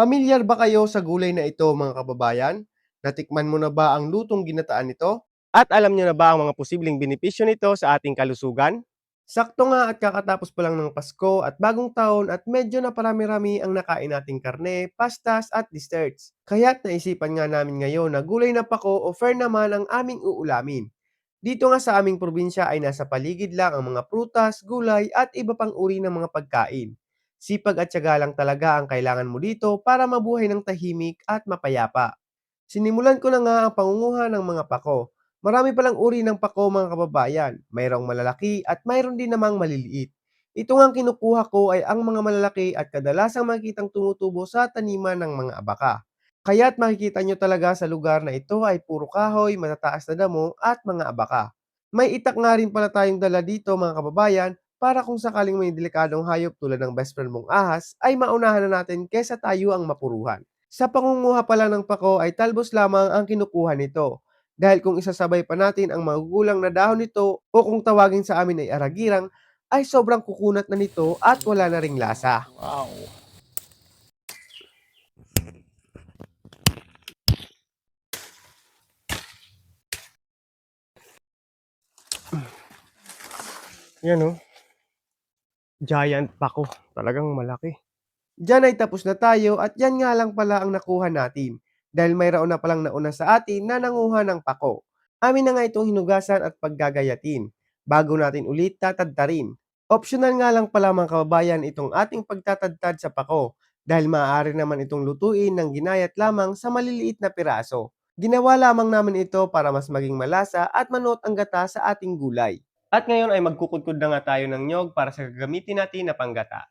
Pamilyar ba kayo sa gulay na ito mga kababayan? Natikman mo na ba ang lutong ginataan nito? At alam nyo na ba ang mga posibleng benepisyo nito sa ating kalusugan? Sakto nga at kakatapos pa lang ng Pasko at bagong taon at medyo na parami-rami ang nakain nating karne, pastas at desserts. Kaya't naisipan nga namin ngayon na gulay na pako o fair naman ang aming uulamin. Dito nga sa aming probinsya ay nasa paligid lang ang mga prutas, gulay at iba pang uri ng mga pagkain. Sipag at tiyaga lang talaga ang kailangan mo dito para mabuhay ng tahimik at mapayapa. Sinimulan ko na nga ang pangunguha ng mga pako. Marami palang uri ng pako mga kababayan. Mayroong malalaki at mayroon din namang maliliit. Ito ang kinukuha ko ay ang mga malalaki at kadalasang makikitang tumutubo sa taniman ng mga abaka. Kaya't makikita nyo talaga sa lugar na ito ay puro kahoy, matataas na damo at mga abaka. May itak nga rin pala tayong dala dito mga kababayan para kung sakaling may delikadong hayop tulad ng best friend mong ahas ay maunahan na natin kesa tayo ang mapuruhan. Sa pangunguha pala ng pako ay talbos lamang ang kinukuha nito. Dahil kung isasabay pa natin ang magugulang na dahon nito o kung tawagin sa amin ay aragirang, ay sobrang kukunat na nito at wala na ring lasa. Wow! Yan oh. Giant pako. Talagang malaki. Diyan ay tapos na tayo at yan nga lang pala ang nakuha natin. Dahil mayroon na palang nauna sa atin na nanguha ng pako. Amin na nga itong hinugasan at paggagayatin. Bago natin ulit tatadtarin. Optional nga lang pala mga kababayan itong ating pagtatadtad sa pako. Dahil maaari naman itong lutuin ng ginayat lamang sa maliliit na piraso. Ginawa lamang namin ito para mas maging malasa at manuot ang gata sa ating gulay. At ngayon ay magkukudkod na nga tayo ng nyog para sa gagamitin natin na panggata.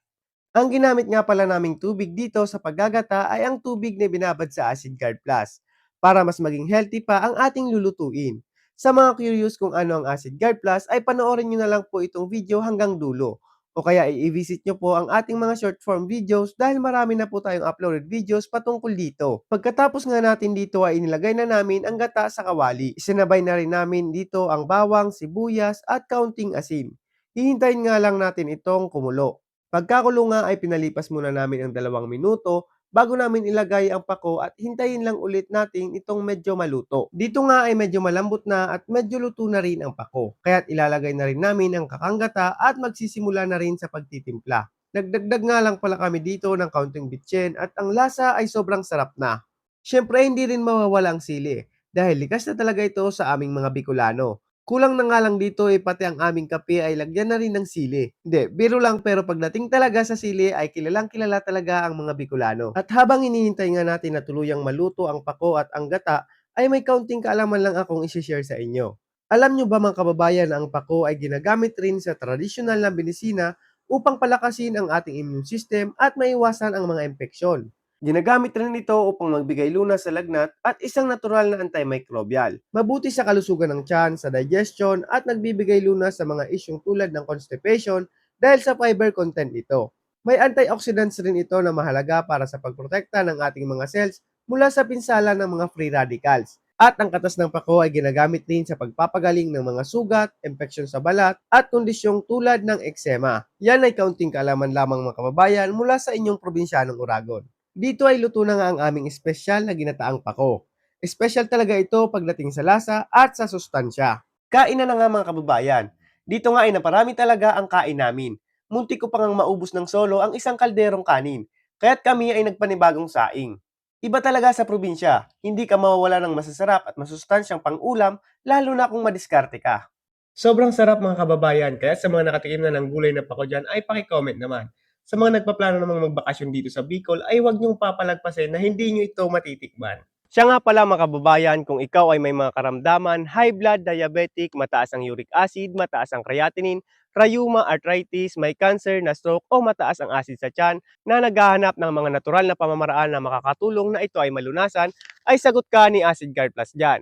Ang ginamit nga pala naming tubig dito sa paggagata ay ang tubig na binabad sa Acid Guard Plus para mas maging healthy pa ang ating lulutuin. Sa mga curious kung ano ang Acid Guard Plus ay panoorin nyo na lang po itong video hanggang dulo o kaya i-visit nyo po ang ating mga short form videos dahil marami na po tayong uploaded videos patungkol dito. Pagkatapos nga natin dito ay inilagay na namin ang gata sa kawali. Isinabay na rin namin dito ang bawang, sibuyas at kaunting asin. Hihintayin nga lang natin itong kumulo. Pagkakulo nga ay pinalipas muna namin ang dalawang minuto bago namin ilagay ang pako at hintayin lang ulit natin itong medyo maluto. Dito nga ay medyo malambot na at medyo luto na rin ang pako. Kaya't ilalagay na rin namin ang kakanggata at magsisimula na rin sa pagtitimpla. Nagdagdag nga lang pala kami dito ng kaunting bitchen at ang lasa ay sobrang sarap na. Siyempre hindi rin mawawala ang sili dahil likas na talaga ito sa aming mga Bicolano. Kulang na nga lang dito eh pati ang aming kape ay lagyan na rin ng sili. Hindi, biro lang pero pagdating talaga sa sili ay kilalang kilala talaga ang mga Bicolano. At habang hinihintay nga natin na tuluyang maluto ang pako at ang gata, ay may kaunting kaalaman lang akong isi-share sa inyo. Alam nyo ba mga kababayan na ang pako ay ginagamit rin sa tradisyonal na medisina upang palakasin ang ating immune system at maiwasan ang mga impeksyon. Ginagamit rin ito upang magbigay lunas sa lagnat at isang natural na antimicrobial. Mabuti sa kalusugan ng tiyan, sa digestion at nagbibigay lunas sa mga isyong tulad ng constipation dahil sa fiber content nito. May antioxidants rin ito na mahalaga para sa pagprotekta ng ating mga cells mula sa pinsala ng mga free radicals. At ang katas ng pako ay ginagamit din sa pagpapagaling ng mga sugat, impeksyon sa balat, at kondisyong tulad ng eksema. Yan ay kaunting kaalaman lamang mga kababayan mula sa inyong probinsyanong Uragon. Dito ay luto na nga ang aming espesyal na ginataang pako. Espesyal talaga ito pagdating sa lasa at sa sustansya. Kain na na nga mga kababayan. Dito nga ay naparami talaga ang kain namin. Muntik ko pa ngang maubos ng solo ang isang kalderong kanin. Kaya't kami ay nagpanibagong saing. Iba talaga sa probinsya, hindi ka mawawala ng masasarap at masustansyang pang-ulam lalo na kung madiskarte ka. Sobrang sarap mga kababayan, kaya sa mga nakatikim na ng gulay na pako dyan ay pakicomment naman. Sa mga nagpaplano namang magbakasyon dito sa Bicol ay huwag niyong papalagpasin na hindi niyo ito matitikman. Siya nga pala mga kababayan, kung ikaw ay may mga karamdaman, high blood, diabetic, mataas ang uric acid, mataas ang creatinine, rheuma, arthritis, may cancer, na stroke o mataas ang acid sa tiyan na naghahanap ng mga natural na pamamaraan na makakatulong na ito ay malunasan, ay sagot ka ni Acid Guard Plus dyan.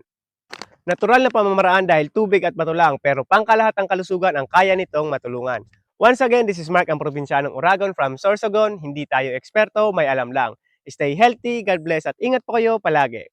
Natural na pamamaraan dahil tubig at bato lang pero pangkalahatang kalusugan ang kaya nitong matulungan. Once again, this is Mark, ang probinsyanong Uragon from Sorsogon. Hindi tayo eksperto, may alam lang. Stay healthy, God bless at ingat po kayo palagi.